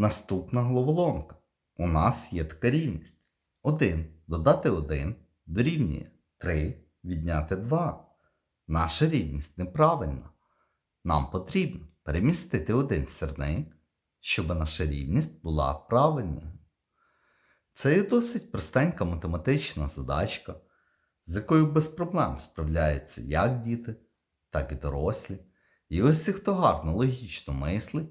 Наступна головоломка. У нас є така рівність. 1 додати 1 дорівнює 3 відняти 2. Наша рівність неправильна. Нам потрібно перемістити один сірник, щоб наша рівність була правильною. Це є досить простенька математична задачка, з якою без проблем справляються як діти, так і дорослі. І ось хто гарно логічно мислить,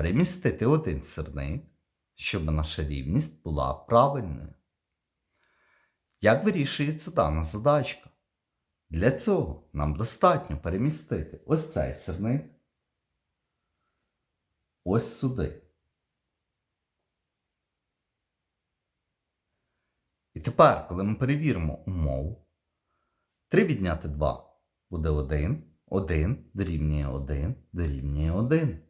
перемістити один сірник, щоб наша рівність була правильною. Як вирішується дана задачка? Для цього нам достатньо перемістити ось цей сирник ось сюди. І тепер, коли ми перевіримо умову, 3 відняти 2 буде 1, 1 дорівнює 1 дорівнює 1.